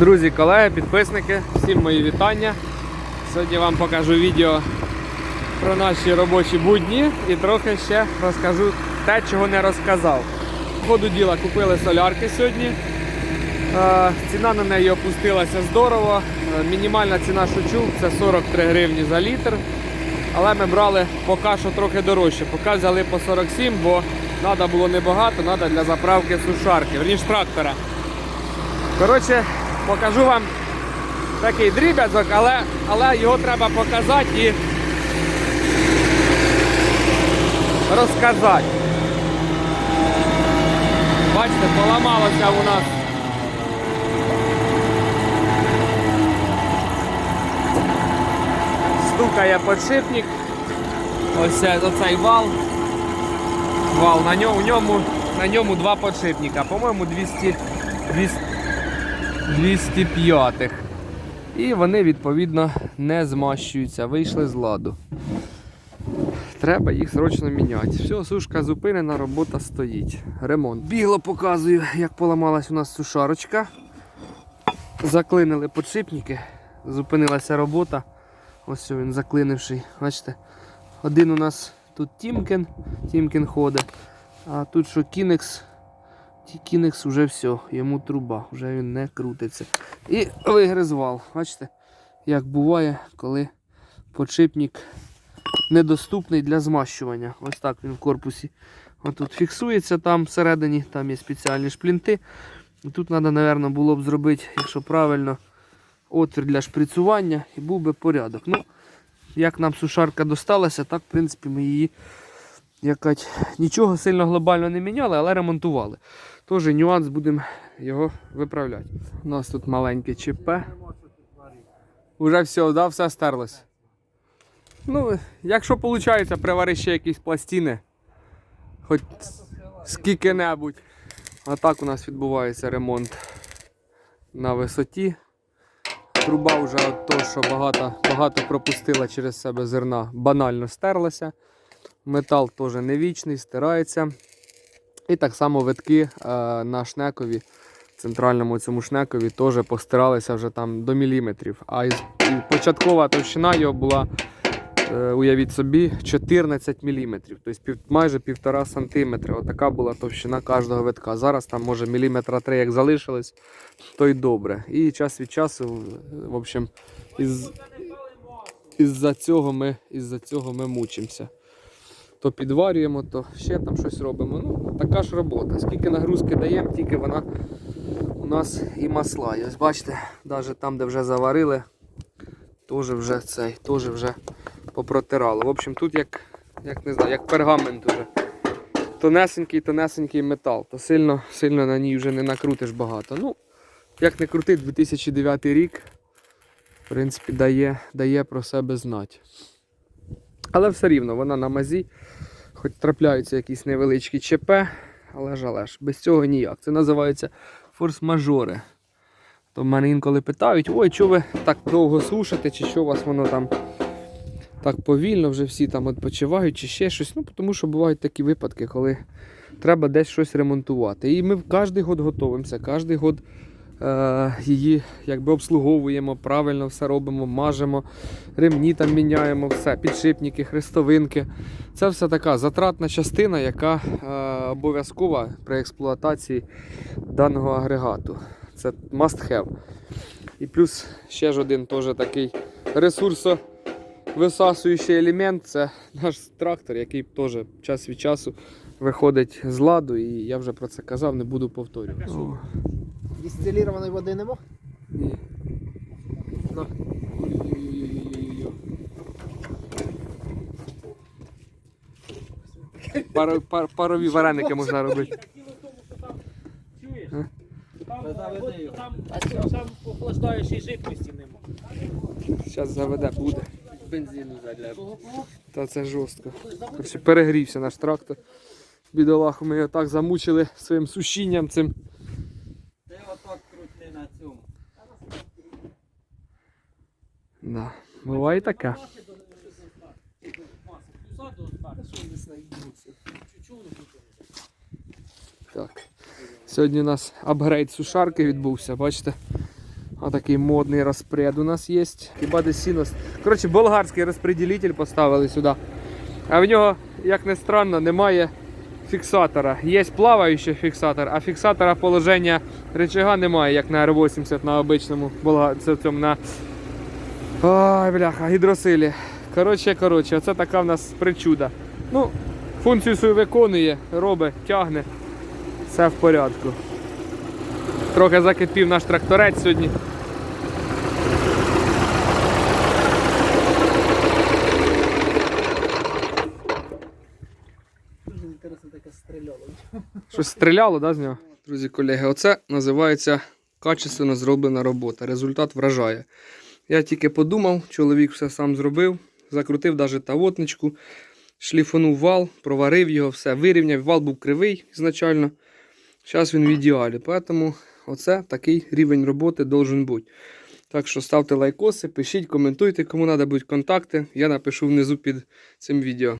Друзі, колеги, підписники, всім мої вітання. Сьогодні вам покажу відео про наші робочі будні і трохи ще розкажу те, чого не розказав. Ходу діла купили солярки сьогодні. Е, Ціна на неї опустилася здорово. Е, Мінімальна ціна шучу це 43 гривні за літр. Але ми брали поки що трохи дорожче. Поки взяли по 47, бо треба було небагато, треба для заправки сушарки, верніше трактора. Коротше, покажу вам такий дріб'язок, але, але його треба показати і розказати. Бачите, поламалося у нас. Стукає подшипник. Ось оцей вал. Вал на ньому, у ньому, на ньому два подшипника. По-моєму, 200, 200, 205. І вони відповідно не змащуються, вийшли з ладу. Треба їх срочно міняти. Все, сушка зупинена, робота стоїть. Ремонт. Бігло показую, як поламалась у нас сушарочка. Заклинили подшипники, зупинилася робота. Ось він заклинивший. Бачите, один у нас тут Тімкен, Тімкен ходить, а тут що Кінекс. Кінекс вже все, йому труба, вже він не крутиться. І вигриз вал. Бачите, як буває, коли подшипник недоступний для змащування. Ось так він в корпусі. Отут фіксується там всередині, там є спеціальні шплінти. Тут треба, мабуть, було б зробити, якщо правильно, отвір для шприцювання і був би порядок. Ну, як нам сушарка досталася, так, в принципі, ми її якать, нічого сильно глобально не міняли, але ремонтували. Тож нюанс будемо його виправляти. У нас тут маленьке ЧП. Уже все, да, все стерлось. Ну, якщо виходить, привари ще якісь пластини, хоч скільки-небудь. А так у нас відбувається ремонт на висоті. Труба вже от що багато, багато пропустила через себе зерна, банально стерлася. Метал теж не вічний, стирається. І так само витки е, на шнекові, центральному цьому шнекові, теж постиралися вже там до міліметрів. А із, початкова товщина його була, е, уявіть собі, 14 міліметрів, тобто майже півтора сантиметра. Отака була товщина кожного витка. Зараз там може міліметра три як залишилось, то й добре. І час від часу, в общем, із, із-за цього ми, із-за цього ми мучимося. То підварюємо, то ще там щось робимо. Ну, така ж робота. Скільки нагрузки даємо, тільки вона у нас і масла. І ось бачите, навіть там, де вже заварили, теж вже цей, теж вже попротирало. В общем, тут як, як не знаю, як пергамент уже. Тонесенький, тонесенький метал, то сильно, сильно на ній вже не накрутиш багато. Ну, як не крути, 2009 рік, в принципі, дає, дає про себе знати. Але все рівно вона на мазі, хоч трапляються якісь невеличкі ЧП, але ж але ж, без цього ніяк. Це називається форс-мажори. То в мене інколи питають, ой, чого ви так довго сушите, чи що у вас воно там так повільно, вже всі там відпочивають, чи ще щось. Ну, тому що бувають такі випадки, коли треба десь щось ремонтувати. І ми кожен год готуємося, кожен год її якби обслуговуємо, правильно все робимо, мажемо, ремні там міняємо, все, підшипники, хрестовинки. Це все така затратна частина, яка е, обов'язкова при експлуатації даного агрегату. Це must have. І плюс ще ж один теж такий ресурсовисасуючий елемент це наш трактор, який теж час від часу виходить з ладу. І я вже про це казав, не буду повторювати. О, Дистилірованої води нема? ні. На. Паро- пар- Парові вареники можна робити. Там, там охлаждаючої жидкості нема. Зараз заведе, буде. Бензину заля. Та це жорстко. Короче, перегрівся наш трактор. Бідолаху ми його так замучили своїм сушінням цим. Ти отак крути на цьому. Да. Буває таке. Так. Сьогодні у нас апгрейд сушарки відбувся, бачите? Отакий модний розпред у нас є. Хіба десь сінос. Коротше, болгарський розпреділитель поставили сюди. А в нього, як не странно, немає фіксатора. Є плаваючий фіксатор, а фіксатора положення рычага немає, як на R80 на обичному на Ой, бляха, гідросилі. Коротше, коротше, оце така в нас причуда. Ну, функцію свою виконує, робить, тягне. Все в порядку. Трохи закипів наш тракторець сьогодні. Дуже інтересно таке стріляло. Щось стріляло, да, з нього? Друзі, колеги, оце називається качественно зроблена робота. Результат вражає. Я тільки подумав, чоловік все сам зробив, закрутив навіть тавотничку, шліфонув вал, проварив його, все, вирівняв. Вал був кривий ізначально. Зараз він в ідеалі. Тому оце такий рівень роботи должен бути. Так що ставте лайкоси, пишіть, коментуйте, кому треба будуть контакти. Я напишу внизу під цим відео.